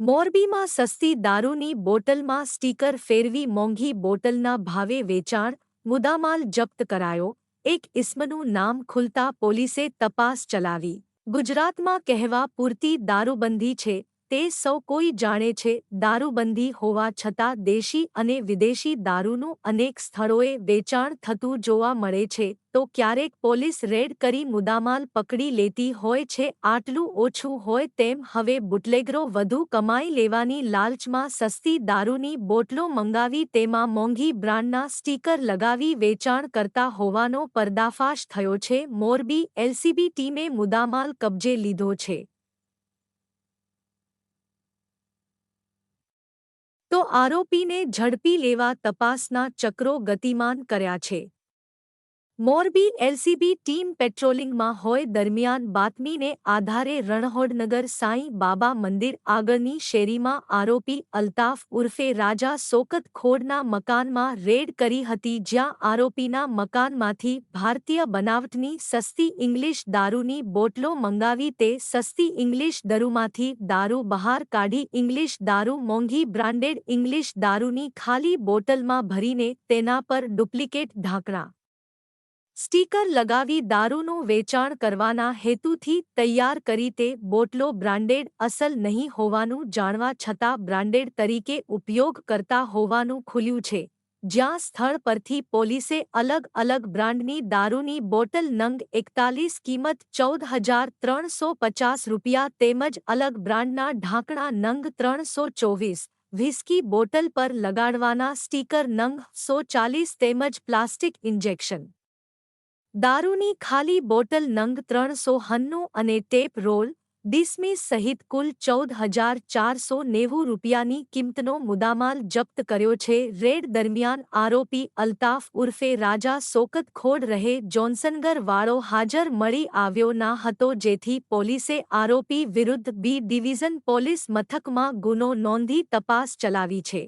મોરબીમાં સસ્તી દારૂની બોટલમાં સ્ટીકર ફેરવી મોંઘી બોટલના ભાવે વેચાણ, મુદ્દામાલ જપ્ત કરાયો, એક ઇસ્મનું નામ ખુલતા પોલીસે તપાસ ચલાવી. ગુજરાતમાં કહેવા પૂરતી દારૂબંધી છે તે સૌ કોઈ જાણે છે, દારૂબંધી હોવા છતાં દેશી અને વિદેશી દારૂનું અનેક સ્થળોએ વેચાણ થતું જોવા મળે છે, તો ક્યારેક પોલીસ રેડ કરી મુદ્દામાલ પકડી લેતી હોય છે, આટલું ઓછું હોય તેમ હવે બુટલેગરો વધુ કમાઈ લેવાની લાલચમાં સસ્તી દારૂની બોટલો મંગાવી તેમાં મોંઘી બ્રાન્ડના સ્ટીકર લગાવી વેચાણ કરતા હોવાનો પર્દાફાશ થયો છે, મોરબી એલસીબી ટીમે મુદ્દામાલ કબજે લીધો છે. તો આરોપીને ઝડપી લેવા તપાસના ચક્રો ગતિમાન કર્યા છે. મોરબી એલસીબી ટીમ પેટ્રોલિંગમાં હોય દરમિયાન બાતમીને આધારે રણહોડનગર સાંઈ બાબા મંદિર આગળની શેરીમાં આરોપી અલ્તાફ ઉર્ફે રાજા સોકત ખોડના મકાનમાં રેડ કરી હતી, જ્યાં આરોપીના મકાનમાંથી ભારતીય બનાવટની સસ્તી ઇંગ્લિશ દારૂની બોટલો મંગાવી તે સસ્તી ઇંગ્લિશ દારૂમાંથી દારૂ બહાર કાઢી ઇંગ્લિશ દારૂ મોંઘી બ્રાન્ડેડ ઇંગ્લિશ દારૂની ખાલી બોટલમાં ભરીને તેના પર ડુપ્લિકેટ ઢાંકણા સ્ટીકર લગાવી દારૂનું વેચાણ કરવાના હેતુથી તૈયાર કરી તે બોટલો બ્રાન્ડેડ અસલ નહીં હોવાનું જાણવા છતાં બ્રાન્ડેડ તરીકે ઉપયોગ કરતા હોવાનું ખુલ્યું છે. જ્યાં સ્થળ પરથી પોલીસે અલગ અલગ બ્રાન્ડની દારૂની બોટલ નંગ એકતાલીસ કિંમત ચૌદ હજાર ત્રણસો પચાસ રૂપિયા તેમજ અલગ બ્રાન્ડના ઢાંકણા નંગ ત્રણસો ચોવીસ વ્હિસ્કી બોટલ પર લગાડવાના સ્ટીકર નંગ સો ચાલીસ તેમજ પ્લાસ્ટિક ઇન્જેક્શન. દારૂની ખાલી બોટલ નંગ ત્રણસો હન્નું અને ટેપ રોલ ડિસમિસ સહિત કુલ ચૌદ હજાર ચારસો નેવું રૂપિયાની કિંમતનો મુદ્દામાલ જપ્ત કર્યો છે. રેડ દરમિયાન આરોપી અલ્તાફ ઉર્ફે રાજા સોકત ખોડ રહે જોન્સનગર વાળો હાજર મળી આવ્યો ના હતો, જેથી પોલીસે આરોપી વિરુદ્ધ બી ડિવિઝન પોલીસ મથકમાં ગુનો નોંધી તપાસ ચલાવી છે.